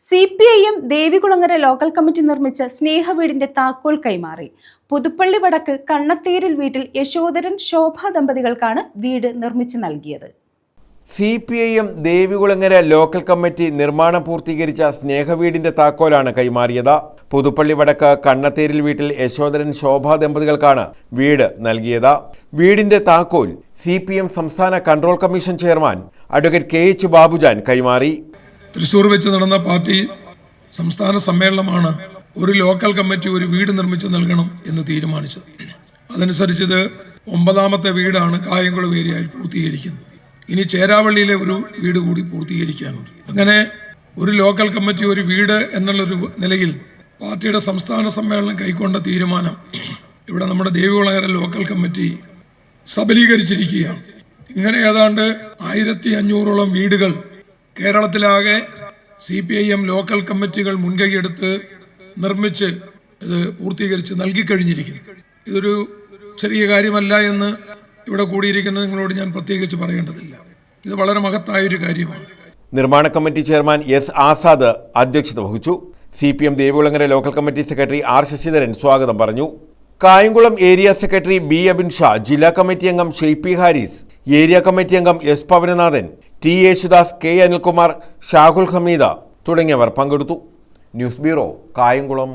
C P I M Devikulangara local committee നിർമ്മിച്ച സ്നേഹവീടിന്റെ താക്കോൽ കൈമാറി. പുതുപ്പള്ളി വടക്ക് കണ്ണത്തേരിൽ വീട്ടിൽ യശോധരൻ ശോഭ ദമ്പതികൾക്കാണ് വീട് നിർമ്മിച്ചു നൽകിയത്. C P I M Devikulangara local committee നിർമ്മാണം പൂർത്തീകരിച്ച സ്നേഹവീടിന്റെ താക്കോലാണ് കൈമാറിയത്. പുതുപ്പള്ളി വടക്ക് കണ്ണത്തേരിൽ വീട്ടിൽ യശോധരൻ ശോഭ ദമ്പതികൾക്കാണ് വീട് നൽകിയത്. വീടിന്റെ താക്കോൽ സി സംസ്ഥാന control commission chairman advocate K H Babujan കൈമാറി. തൃശ്ശൂർ വെച്ച് നടന്ന പാർട്ടി സംസ്ഥാന സമ്മേളനമാണ് ഒരു ലോക്കൽ കമ്മിറ്റി ഒരു വീട് നിർമ്മിച്ച് നൽകണം എന്ന് തീരുമാനിച്ചത്. അതനുസരിച്ച് ഇത് ഒമ്പതാമത്തെ വീടാണ് കായംകുളം ഏരിയയിൽ പൂർത്തീകരിക്കുന്നത്. ഇനി ചേരാവള്ളിയിലെ ഒരു വീട് കൂടി പൂർത്തീകരിക്കാനുണ്ട്. അങ്ങനെ ഒരു ലോക്കൽ കമ്മിറ്റി ഒരു വീട് എന്നുള്ളൊരു നിലയിൽ പാർട്ടിയുടെ സംസ്ഥാന സമ്മേളനം കൈക്കൊണ്ട തീരുമാനം ഇവിടെ നമ്മുടെ ദേവികുളങ്ങര ലോക്കൽ കമ്മിറ്റി സബലീകരിച്ചിരിക്കുകയാണ്. ഇങ്ങനെ ഏതാണ്ട് ആയിരത്തി അഞ്ഞൂറോളം വീടുകൾ കേരളത്തിലാകെ C P I M local കമ്മിറ്റികൾ മുൻകൈയെടുത്ത് നിർമ്മിച്ച് ഇത് പൂർത്തീകരിച്ച് നൽകിക്കഴിഞ്ഞിരിക്കുന്നു. ഇതൊരു ചെറിയ കാര്യമല്ല എന്ന് ഇവിടെ കൂടിയിരിക്കുന്ന നിങ്ങളോട് ഞാൻ പ്രത്യേകിച്ച് പറയേണ്ടതില്ല. ഇത് വളരെ മഹത്തായൊരു കാര്യമാണ്. നിർമ്മാണ കമ്മിറ്റി ചെയർമാൻ എസ് ആസാദ് അധ്യക്ഷത വഹിച്ചു. C P M Devikulangara local committee secretary R Sasidharan സ്വാഗതം പറഞ്ഞു. Kayamkulam area secretary B Abin Shah ജില്ലാ കമ്മിറ്റി അംഗം ഷെയ്പി ഹാരിസ് ഏരിയ കമ്മിറ്റി അംഗം S Pavananathan T. Yesudas K. Anilkumar Shahul Hameed തുടങ്ങിയവർ പങ്കെടുത്തു. News bureau Kayamkulam.